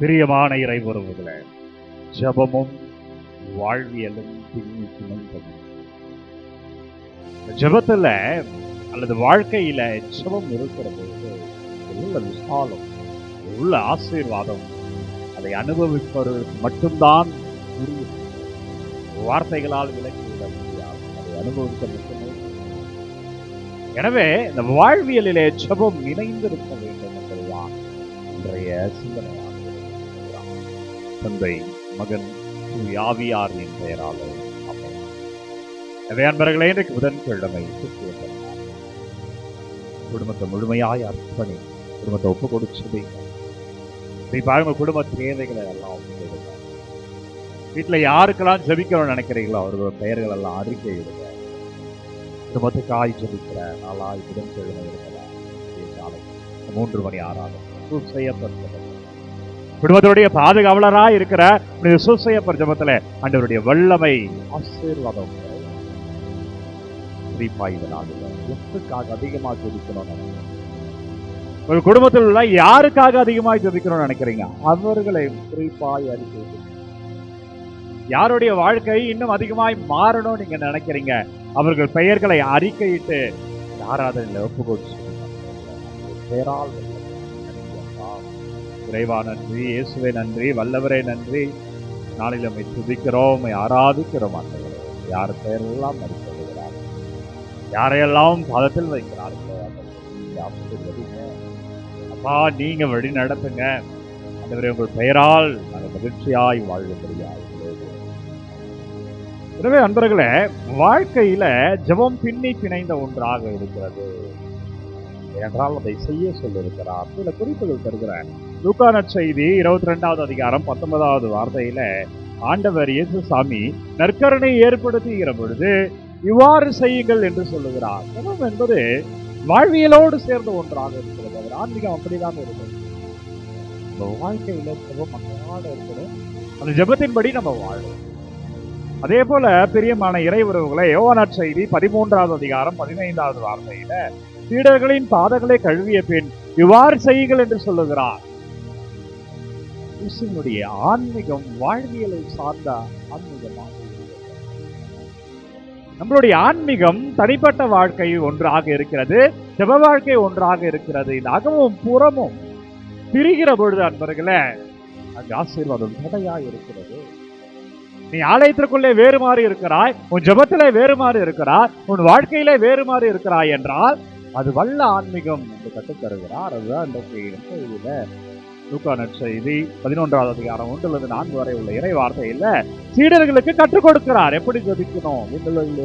பிரியமான இறை உறவுகளே ஜபமும் வாழ்வியலும் பின்னி ஜபத்துல அல்லது வாழ்க்கையில ஜபம் இருக்கிறது உள்ள விசாலம் உள்ள ஆசீர்வாதம் அதை அனுபவிப்பவர்களுக்கு மட்டும்தான் புரியும். வார்த்தைகளால் விளக்கிவிட முடியாது அதை அனுபவிக்க மட்டுமே எனவே இந்த வாழ்வியலிலே ஜபம் இணைந்திருக்க வேண்டும் என்பதுதான் இன்றைய சிந்தனை. தந்தை மகன் தூய் ஆவியாரின் பெயராலே. ஆமென். அன்பர்களே இன்றைக்கு புதன்கிழமை குடும்பத்தை முழுமையாய் அர்ப்பணி குடும்பத்தை ஒப்பு கொடுச்சதை குறிப்பாக உங்க குடும்ப தேவைகளை எல்லாம் வீட்டில் யாருக்கெல்லாம் ஜபிக்கணும்னு நினைக்கிறீங்களோ அவர்களோட பெயர்கள் எல்லாம் அறிக்கை இடுங்க. குடும்பத்துக்காய் ஜபிக்கிற நாளாய் புதன்கிழமை இருக்கலாம் மூன்று மணி ஆறாவது செய்யப்பட்டது. குடும்பத்துடைய பாதுகாவலராய் இருக்கிற சுசையப்பர் ஜபத்தில் ஆண்டவருடைய வல்லமை ஆசீர்வாதம். எதுக்காக அதிகமா ஜெபிக்கணும்னு ஒரு குடும்பத்தில் உள்ள யாருக்காக அதிகமாக ஜெபிக்கணும்னு நினைக்கிறீங்க? அவர்களை குறிப்பாய் அறிக்கை யாருடைய வாழ்க்கை இன்னும் அதிகமாய் மாறணும் நீங்க நினைக்கிறீங்க? அவர்கள் பெயர்களை அறிக்கையிட்டு இந்த ஒப்புக்கொண்டு பேரால் இறைவா நன்றி இயேசுவை நன்றி வல்லவரே நன்றி. நாளில் நம்மை துதிக்கிறோம் உண்மை ஆராதிக்கிறோம் ஆண்டவரே. யார் பெயரெல்லாம் மறுக்கிறார் யாரையெல்லாம் பதத்தில் வைக்கிறார்களோ அப்பா நீங்க வழி நடத்துங்க. ஆண்டவரே உங்கள் பெயரால் நாங்கள் மகிழ்ச்சியாய் வாழும்படியாய் எனவே அன்பர்களே வாழ்க்கையில ஜெபம் பின்னி பிணைந்த ஒன்றாக இருக்கிறது. என்றால் அதை செய்ய சொல்லியிருக்கிறார். சில குறிப்புகள் தருகிறேன். லூக்கான செய்தி இருபத்தி ரெண்டாவது அதிகாரம் பத்தொன்பதாவது வார்த்தையில ஆண்டவர் இயேசு சாமி நற்கருணை ஏற்படுத்துகிற பொழுது இவ்வாறு செய்யுங்கள் என்று சொல்லுகிறார். ஜெபம் என்பது வாழ்வியலோடு சேர்ந்த ஒன்றாக இருக்கிறது. அவர் ஆன்மீகம் அப்படிதான் இருக்கிறது நம்ம வாழ்க்கையில ஜெபம் அன்றாட இருக்கிறோம் அந்த ஜெபத்தின்படி நம்ம வாழணும் அதே போல பிரியமான இறை உறவுகளை யோவானாட் செய்தி பதிமூன்றாவது அதிகாரம் பதினைந்தாவது வார்த்தையில சீடர்களின் பாதங்களை கழுவிய பின் இவ்வாறு செய்யுங்கள் என்று சொல்லுகிறார். கிறிஸ்துவனுடைய ஆன்மீகம் வாழ்வியலை சார்ந்த ஆன்மீகமாக நம்மளுடைய ஆன்மீகம் தனிப்பட்ட வாழ்க்கை ஒன்றாக இருக்கிறது ஜப வாழ்க்கை ஒன்றாக இருக்கிறது. இந்த அகமும் புறமும் பிரிகிற பொழுது அன்பர்களே அங்கு ஆசீர்வாதம் தடையா இருக்கிறது. நீ ஆலயத்திற்குள்ளே வேறு மாறி இருக்கிறாய் உன் ஜெபத்திலே வேறு மாறி இருக்கிறாய் உன் வாழ்க்கையிலே வேறு மாறி இருக்கிறாய் என்றால் அது வல்ல ஆன்மீகம் என்று கற்றுத்தருகிறார். அதுதான் இன்றைக்கு நற்செய்தியில லூக்கா நற்செய்தி பதினொன்றாவது அதிகாரம் ஒன்றிலிருந்து நான்கு வரை உள்ள இறை வார்த்தையில சீடர்களுக்கு கற்றுக் கொடுக்கிறார். எப்படி ஜபிக்கணும்? வீட்டுகளில்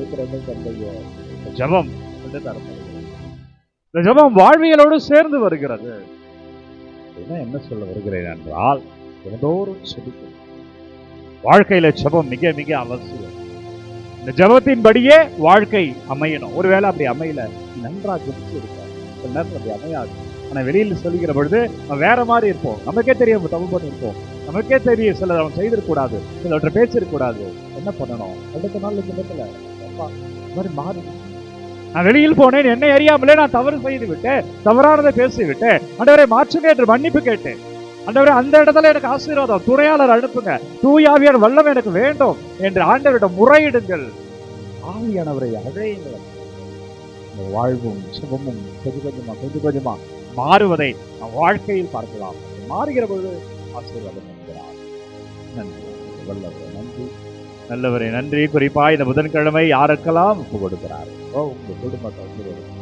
தந்தையோ இந்த என்று தரப்படுகிறது. இந்த வாழ்வியலோடு சேர்ந்து வருகிறது. என்ன என்ன சொல்ல வருகிறேன் என்றால் தினந்தோறும் செபிக்கணும் வாழ்க்கையில ஜெபம் மிக மிக அவசியம். இந்த ஜெபத்தின்படியே வாழ்க்கை அமையணும். ஒருவேளை அப்படி அமையல நன்றாக நன்றா ஜெபிச்சு நேரத்தில் அப்படி அமையாது. ஆனால் வெளியில சொல்லுகிற பொழுது வேற மாதிரி இருப்போம். நமக்கே தெரியும் தப்பு பண்ணிருப்போம் நமக்கே தெரியும் சில அவன் செய்திருக்கூடாது சிலவற்றை பேசிருக்கூடாது என்ன பண்ணணும்? அடுத்த நாள் இந்த இடத்துல மாதிரி மாறி நான் வெளியில் போனேன் என்னை அறியாமலே நான் தவறு செய்து விட்டேன். தவறானதை பேசி விட்டேன். அண்டவரை மாற்றுங்க என்று மன்னிப்பு கேட்டேன். ஆண்டவரே அந்த இடத்துல எனக்கு ஆசீர்வாதம். துணையாளர் அனுப்புங்க. தூயாவியார் வல்லம் எனக்கு வேண்டும் என்று ஆண்டவரிடம் முறையிடுங்கள். ஆவியானவரை அழையுங்கள் வாழ்வும் சுகமும் கொஞ்சம் கொஞ்சமா கொஞ்சம் கொஞ்சமா. மாறுவதை நம் வாழ்க்கையில் பார்க்கலாம். மாறுகிற பொழுது ஆசீர்வாதம் என்கிறார் நன்றி. வல்லவரே நன்றி. நல்லவரே நன்றி. குறிப்பா இந்த புதன்கிழமை யாருக்கெல்லாம் ஒப்பு கொடுக்கிறார்? ஓ உங்கள் குடும்பத்தை ஒப்பு குறிப்பாக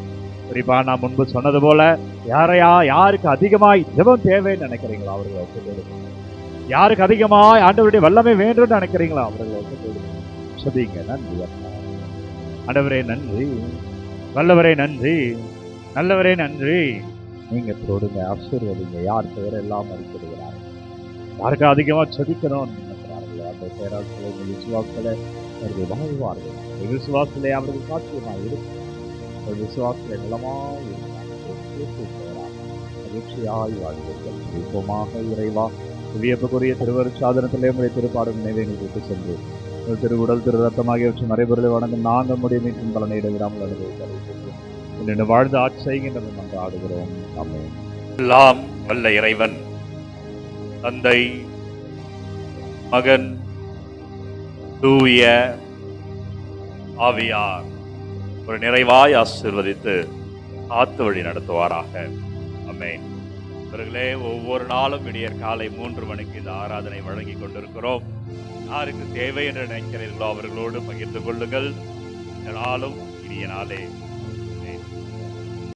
குறிப்பா நான் முன்பு சொன்னது போல யாரையா யாருக்கு அதிகமாய் ஜெபம் தேவைன்னு நினைக்கிறீங்களோ? அவர்களை ஒப்பு யாருக்கு அதிகமாய் ஆண்டவருடைய வல்லமை வேண்டும்னு நினைக்கிறீங்களோ? அவர்களை ஒப்பு கொடுங்க சொல்லிங்க நன்றி ஆண்டவரே நன்றி. வல்லவரே நன்றி. நல்லவரே நன்றி. நீங்க தொடுங்க ஆசீர்வதிங்க யார் பெயர் எல்லாம் அறிக்கிறார் யாருக்கு அதிகமா செபிக்கணும்னு நினைக்கிறார்களோ. அந்த பெயரால் சில விசுவாசத்துல அவர்கள் வாழ்வார்கள் அந்த விசுவாசத்திலே அவர்கள் சாத்தியமாக இருக்கும் அந்த விசுவாசத்திலே நிலமாக இருக்கிறார் மகிழ்ச்சியாய் வாழ்வீர்கள். விருப்பமாக இறைவா வியப்புக்குரிய திருவருட்சாதனத்திலே உடைய திருப்பாடும் நினைவை விட்டு சென்று உங்கள் திருவுடல் திரு ரத்தம் ஆகியவற்றை மறைபொருளை வணங்கும் நாங்கள் முடிய மீட்டும் பலனை இடைவிடாமல் அனுபவித்தார்கள் என்னென்ன வாழ்ந்து ஆட்சி செய்கின்றது என்று ஆடுகிறோம். எல்லாம் வல்ல இறைவன் தந்தை மகன் தூய ஆவியார் ஒரு நிறைவாய் ஆசிர்வதித்து ஆத்து வழி நடத்துவாராக. அமேன் இவர்களே ஒவ்வொரு நாளும் விடியற் காலை மூன்று மணிக்கு இந்த ஆராதனை வழங்கி கொண்டிருக்கிறோம். யாருக்கு தேவை என்று நினைக்கிறீர்களோ அவர்களோடு பகிர்ந்து கொள்ளுங்கள். நாளும் இனிய நாளே.